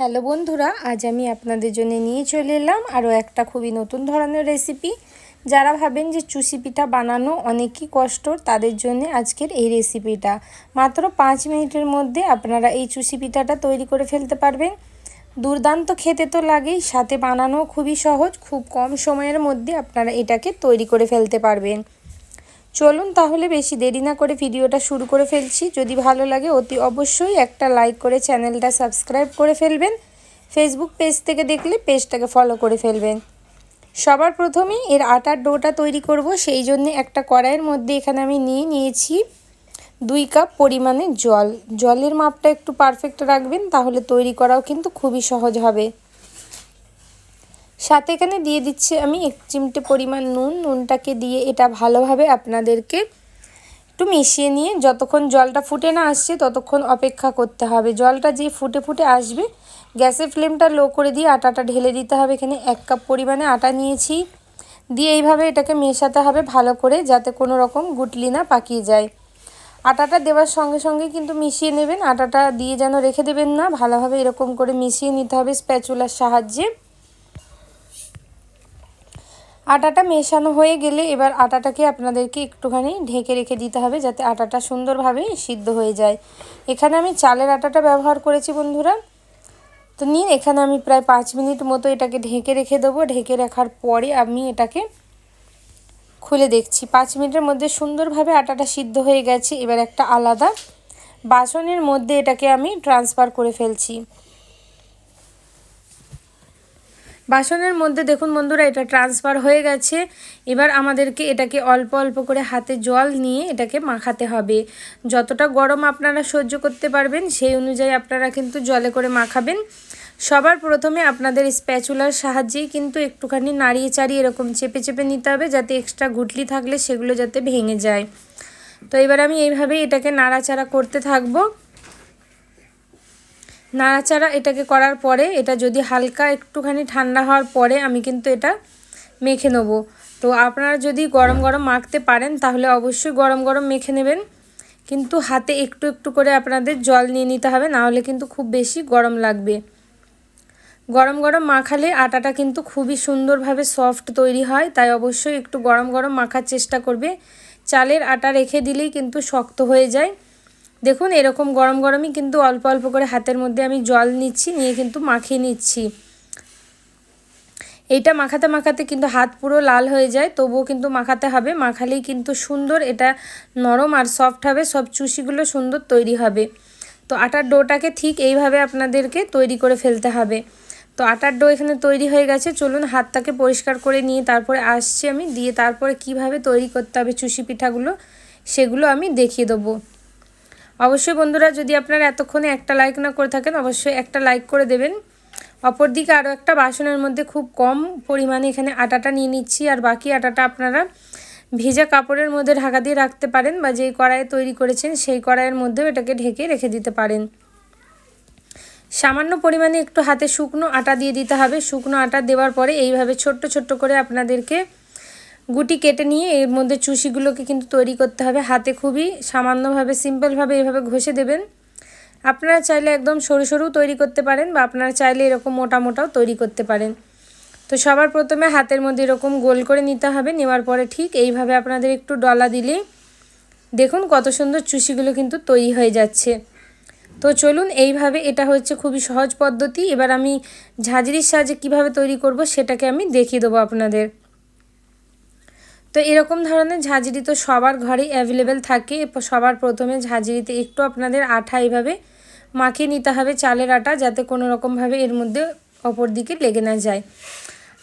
Hello বন্ধুরা, আজ আমি আপনাদের জন্য নিয়ে চলে এলাম আরও একটা খুবই নতুন ধরনের রেসিপি যারা ভাবেন যে চুষি পিঠা বানানো অনেকই কষ্ট, তাদের জন্য আজকের এই রেসিপিটা মাত্র পাঁচ মিনিটের মধ্যে আপনারা এই চুষি পিঠাটা তৈরি করে ফেলতে পারবেন। দুর্দান্ত খেতে তো লাগেই, সাথে বানানো খুবই সহজ, খুব কম সময়ের মধ্যে আপনারা এটাকে তৈরি করে ফেলতে পারবেন। চলুন তাহলে বেশি দেরি না করে ভিডিওটা শুরু করে ফেলছি। যদি ভালো লাগে অতি অবশ্যই একটা লাইক করে চ্যানেলটা সাবস্ক্রাইব করে ফেলবেন। ফেসবুক পেজ থেকে দেখলে পেজটাকে ফলো করে ফেলবেন। সবার প্রথমেই এর আটার ডোটা তৈরি করব। সেই জন্য একটা কড়াইয়ের মধ্যে এখানে আমি নিয়ে নিয়েছি দুই কাপ পরিমাণে জল। জলের মাপটা একটু পারফেক্ট রাখবেন, তাহলে তৈরি করাও কিন্তু খুবই সহজ হবে। সাথে এখানে দিয়ে দিচ্ছি আমি এক চিমটে পরিমাণ নুন। নুনটাকে দিয়ে এটা ভালোভাবে আপনাদেরকে একটু মিশিয়ে নিয়ে যতক্ষণ জলটা ফুটে না আসছে ততক্ষণ অপেক্ষা করতে হবে। জলটা যে ফুটে ফুটে আসবে, গ্যাসের ফ্লেমটা লো করে দিয়ে আটাটা ঢেলে দিতে হবে। এখানে এক কাপ পরিমাণে আটা নিয়েছি। দিয়ে এইভাবে এটাকে মেশাতে হবে ভালো করে যাতে কোনো রকম গুটলি না পাকিয়ে যায়। আটাটা দেওয়ার সঙ্গে সঙ্গে কিন্তু মিশিয়ে নেবেন। আটাটা দিয়ে যেন রেখে দেবেন না। ভালোভাবে এরকম করে মিশিয়ে নিতে হবে স্প্যাচুলার সাহায্যে। আটাটা মেশানো হয়ে গেলে এবার আটাটাকে আপনাদেরকে একটুখানি ঢেকে রেখে দিতে হবে যাতে আটাটা সুন্দরভাবে সিদ্ধ হয়ে যায়। এখানে আমি চালের আটাটা ব্যবহার করেছি বন্ধুরা। তো নিন, এখানে আমি প্রায় পাঁচ মিনিট মতো এটাকে ঢেকে রেখে দেবো। ঢেকে রাখার পরে আমি এটাকে খুলে দেখছি। পাঁচ মিনিটের মধ্যে সুন্দরভাবে আটাটা সিদ্ধ হয়ে গেছে। এবার একটা আলাদা বাসনের মধ্যে এটাকে আমি ট্রান্সফার করে ফেলছি। বাসনের মধ্যে দেখুন বন্ধুরা, এটা ট্রান্সফার হয়ে গেছে। এবার আমাদেরকে এটাকে অল্প অল্প করে হাতে জল নিয়ে এটাকে মাখাতে হবে। যতটা গরম আপনারা সহ্য করতে পারবেন, সেই অনুযায়ী আপনারা কিন্তু জলে করে মাখাবেন। সবার প্রথমে আপনাদের স্প্যাচুলার সাহায্যেই কিন্তু একটুখানি নাড়িয়ে চাড়িয়ে এরকম চেপে চেপে নিতে হবে, যাতে এক্সট্রা গুটলি থাকলে সেগুলো যাতে ভেঙে যায়। তো এবার আমি এইভাবেই এটাকে নাড়াচাড়া করতে থাকব। নাড়াচাড়া এটাকে করার পরে এটা যদি হালকা একটুখানি ঠান্ডা হওয়ার পরে আমি কিন্তু এটা মেখে নেব। তো আপনারা যদি গরম গরম মাখতে পারেন, তাহলে অবশ্যই গরম গরম মেখে নেবেন। কিন্তু হাতে একটু একটু করে আপনাদের জল নিয়ে নিতে হবে নাহলে কিন্তু খুব বেশি গরম লাগবে। গরম গরম মাখালে আটাটা কিন্তু খুবই সুন্দরভাবে সফট তৈরি হয়, তাই অবশ্যই একটু গরম গরম মাখার চেষ্টা করবে। চালের আটা রেখে দিলেই কিন্তু শক্ত হয়ে যায়। দেখুন, এরকম গরম গরমই কিন্তু অল্প অল্প করে হাতের মধ্যে আমি জল নিচ্ছি, নিয়ে কিন্তু মাখিয়ে নিচ্ছি। এটা মাখাতে মাখাতে কিন্তু হাত পুরো লাল হয়ে যায়, তবুও কিন্তু মাখাতে হবে। মাখালেই কিন্তু সুন্দর, এটা নরম আর সফট হবে, সব চুষিগুলো সুন্দর তৈরি হবে। তো আটার ডোটাকে ঠিক এইভাবে আপনাদেরকে তৈরি করে ফেলতে হবে। তো আটার ডো এখানে তৈরি হয়ে গেছে, চলুন হাতটাকে পরিষ্কার করে নিয়ে তারপরে আসছি আমি, দিয়ে তারপরে কীভাবে তৈরি করতে হবে চুষি পিঠাগুলো, সেগুলো আমি দেখিয়ে দেবো। অবশ্যই বন্ধুরা, যদি আপনারা এতক্ষণে একটা লাইক না করে থাকেন, অবশ্যই একটা লাইক করে দেবেন। অপরদিকে আরও একটা বাসনের মধ্যে খুব কম পরিমাণে এখানে আটাটা নিয়ে নিচ্ছি, আর বাকি আটাটা আপনারা ভেজা কাপড়ের মধ্যে ঢাকা দিয়ে রাখতে পারেন বা যেই কড়াইয়ে তৈরি করেছেন, সেই কড়াইয়ের মধ্যেও এটাকে ঢেকে রেখে দিতে পারেন। সামান্য পরিমাণে একটু হাতে শুকনো আটা দিয়ে দিতে হবে। শুকনো আটা দেওয়ার পরে এইভাবে ছোট্ট ছোট্ট করে আপনাদেরকে গুটি কেটে নিয়ে এর মধ্যে চুষিগুলোকে কিন্তু তৈরি করতে হবে। হাতে খুবই সামান্যভাবে, সিম্পলভাবে এভাবে ঘষে দেবেন। আপনারা চাইলে একদম সরু সরু তৈরি করতে পারেন বা আপনারা চাইলে এরকম মোটা মোটাও তৈরি করতে পারেন। তো সবার প্রথমে হাতের মধ্যে এরকম গোল করে নিতে হবে। নেওয়ার পরে ঠিক এইভাবে আপনাদের একটু ডলা দিলে দেখুন কত সুন্দর চুষিগুলো কিন্তু তৈরি হয়ে যাচ্ছে। তো চলুন, এইভাবে এটা হচ্ছে খুবই সহজ পদ্ধতি। এবার আমি ঝাঁঝরির সাহায্যে কীভাবে তৈরি করব সেটাকে আমি দেখিয়ে দেবো আপনাদের। তো এরকম ধরনের ঝাঁঝরি তো সবার ঘরেই অ্যাভেলেবেল থাকে। সবার প্রথমে ঝাঁঝরিতে একটু আপনাদের আঠা এইভাবে মাখিয়ে নিতে হবে চালের আটা, যাতে কোনো রকমভাবে এর মধ্যে অপর দিকে লেগে না যায়।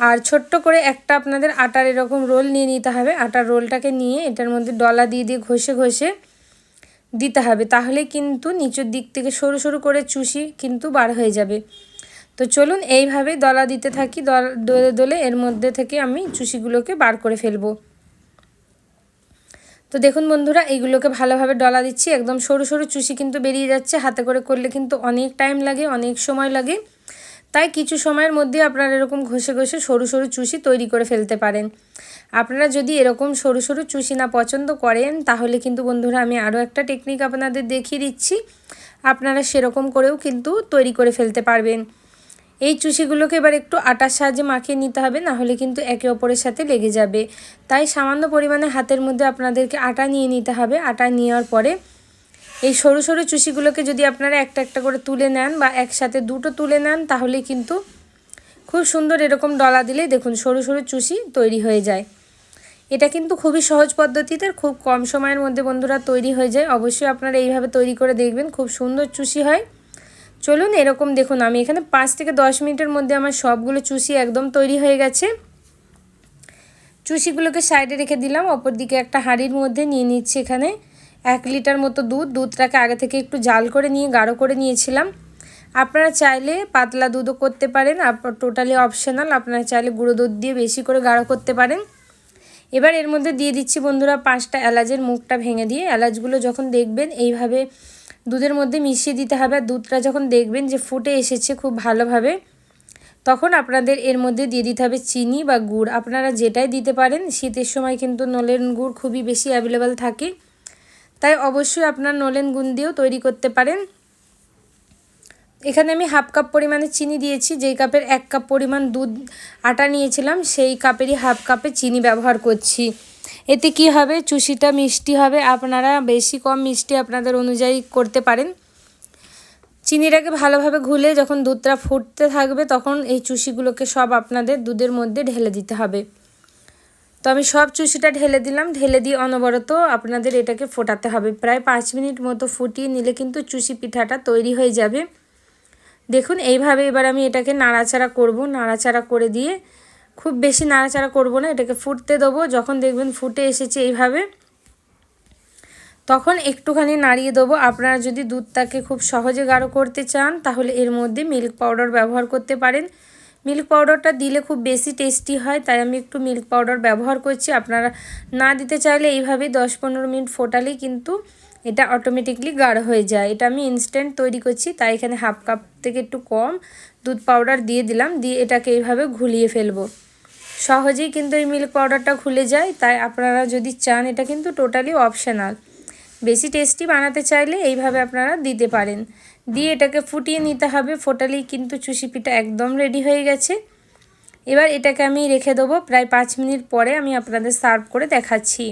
আর ছোট্ট করে একটা আপনাদের আটার এরকম রোল নিয়ে নিতে হবে। আটার রোলটাকে নিয়ে এটার মধ্যে ডলা দিয়ে দিয়ে ঘষে ঘষে দিতে হবে। তাহলে কিন্তু নিচের দিক থেকে সরু সরু করে চুষি কিন্তু বার হয়ে যাবে। তো চলুন এইভাবে দলা দিতে থাকি। দলে দলে এর মধ্যে থেকে আমি চুষিগুলোকে বার করে ফেলব। তো দেখুন বন্ধুরা এইগুলোকে ভালোভাবে ডলা দিচ্ছি। একদম সরু সরু চুষি কিন্তু বেরিয়ে যাচ্ছে। হাতে করে করলে কিন্তু অনেক টাইম লাগে, অনেক সময় লাগে। তাই কিছু সময়ের মধ্যে আপনারা এরকম ঘষে ঘষে সরু সরু চুষি তৈরি করে ফেলতে পারেন। আপনারা যদি এরকম সরু সরু চুষি না পছন্দ করেন, তাহলে কিন্তু বন্ধুরা, আমি আরও একটা টেকনিক আপনাদের দেখিয়ে দিচ্ছি। আপনারা সেরকম করেও কিন্তু তৈরি করে ফেলতে পারবেন। এই চুষিগুলোকে এবার একটু আটার সাহায্যে মাখিয়ে নিতে হবে, না হলে কিন্তু একে অপরের সাথে লেগে যাবে। তাই সামান্য পরিমাণে হাতের মধ্যে আপনাদেরকে আটা নিয়ে নিতে হবে। আটা নেওয়ার পরে এই সরু সরু চুষিগুলোকে যদি আপনারা একটা একটা করে তুলে নেন বা একসাথে দুটো তুলে নেন, তাহলে কিন্তু খুব সুন্দর এরকম ডলা দিলে দেখুন সরু সরু চুষি তৈরি হয়ে যায়। এটা কিন্তু খুবই সহজ পদ্ধতিতে, খুব কম সময়ের মধ্যে বন্ধুরা তৈরি হয়ে যায়। অবশ্যই আপনারা এইভাবে তৈরি করে দেখবেন, খুব সুন্দর চুষি হয়। চলুন এরকম দেখুন, আমি এখানে পাঁচ থেকে দশ মিনিটের মধ্যে আমার সবগুলো চুষি একদম তৈরি হয়ে গেছে। চুষিগুলোকে সাইডে রেখে দিলাম অপর দিকে একটা হাঁড়ির মধ্যে নিয়ে নিচ্ছি এখানে এক লিটার মতো দুধ। দুধটাকে আগে থেকে একটু জাল করে নিয়ে, গাঢ় করে নিয়েছিলাম। আপনারা চাইলে পাতলা দুধও করতে পারেন টোটালি অপশনাল আপনারা চাইলে গুঁড়ো দুধ দিয়ে বেশি করে গাঢ় করতে পারেন। এবার এর মধ্যে দিয়ে দিচ্ছি বন্ধুরা পাঁচটা এলাচের মুখটা ভেঙে দিয়ে। এলাচগুলো যখন দেখবেন এইভাবে দুধের মধ্যে মিশিয়ে দিতে হবে আর দুধটা যখন দেখবেন যে ফুটে এসেছে খুব ভালোভাবে, তখন আপনাদের এর মধ্যে দিয়ে দিতে হবে চিনি বা গুড়। আপনারা যেটাই দিতে পারেন, শীতের সময় কিন্তু নলেন গুড় খুবই বেশি অ্যাভেলেবেল থাকে। তাই অবশ্যই আপনার নলেন গুণ দিয়েও তৈরি করতে পারেন। এখানে আমি হাফ কাপ পরিমাণে চিনি দিয়েছি, যেই কাপের এক কাপ পরিমাণ দুধ আটা নিয়েছিলাম, সেই কাপেরই হাফ কাপে চিনি ব্যবহার করছি। এতে কি হবে? চুষিটা মিষ্টি হবে। আপনারা বেশি কম মিষ্টি আপনাদের অনুযায়ী করতে পারেন। চিনিটাকে ভালোভাবে ঘুলে যখন দুধটা ফুটতে থাকবে তখন এই চুষিগুলোকে সব আপনাদের দুধের মধ্যে ঢেলে দিতে হবে। তো আমি সব চুষিটা ঢেলে দিলাম। ঢেলে দিয়ে অনবরত আপনাদের এটাকে ফোটাতে হবে। প্রায় পাঁচ মিনিট মতো ফুটিয়ে নিলে কিন্তু চুষি পিঠাটা তৈরি হয়ে যাবে। দেখুন, এইভাবে এবার আমি এটাকে নাড়াচাড়া করব। নাড়াচাড়া করে দিয়ে খুব বেশি নাড়াচাড়া করব না, এটাকে ফুটতে দেবো। যখন দেখবেন ফুটে এসেছে এইভাবে, তখন একটুখানি নাড়িয়ে দেবো। আপনারা যদি দুধটাকে খুব সহজে গাঢ় করতে চান, তাহলে এর মধ্যে মিল্ক পাউডার ব্যবহার করতে পারেন। মিল্ক পাউডারটা দিলে খুব বেশি টেস্টি হয়, তাই আমি একটু মিল্ক পাউডার ব্যবহার করছি। আপনারা না দিতে চাইলে এইভাবেই দশ পনেরো মিনিট ফোটালেই কিন্তু এটা অটোমেটিকলি গাঢ় হয়ে যায়। এটা আমি ইনস্ট্যান্ট তৈরি করছি, তাই এখানে হাফ কাপ থেকে একটু কম। দুধ পাউডার দিয়ে দিলাম, দিয়ে এটাকে এইভাবে ঘুলিয়ে ফেলব। সহজেই কিন্তু এই মিল্ক পাউডারটা খুলে যায়, তাই আপনারা যদি চান এটা কিন্তু টোটালি অপশনাল বেশি টেস্টি বানাতে চাইলে এইভাবে আপনারা দিতে পারেন। দিয়ে এটাকে ফুটিয়ে নিতে হবে ফোটালেই কিন্তু চুষি পিঠা একদম রেডি হয়ে গেছে। এবার এটাকে আমি রেখে দেবো, প্রায় পাঁচ মিনিট পরে আমি আপনাদের সার্ভ করে দেখাচ্ছি।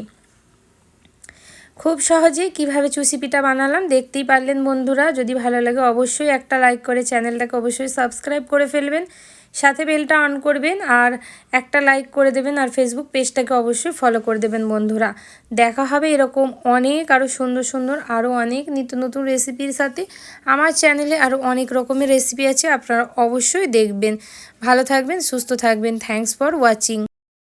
খুব সহজেই কীভাবে চুষি পিঠা বানালাম দেখতেই পারলেন বন্ধুরা। যদি ভালো লাগে অবশ্যই একটা লাইক করে চ্যানেলটাকে অবশ্যই সাবস্ক্রাইব করে ফেলবেন, সাথে বেলটা অন করবেন আর একটা লাইক করে দেবেন আর ফেসবুক পেজটাকে অবশ্যই ফলো করে দেবেন বন্ধুরা। দেখা হবে এরকম অনেক আরও সুন্দর সুন্দর আরও অনেক নিত্য নতুন রেসিপির সাথে। আমার চ্যানেলে আরও অনেক রকমের রেসিপি আছে, আপনারা অবশ্যই দেখবেন। ভালো থাকবেন, সুস্থ থাকবেন। Thanks for watching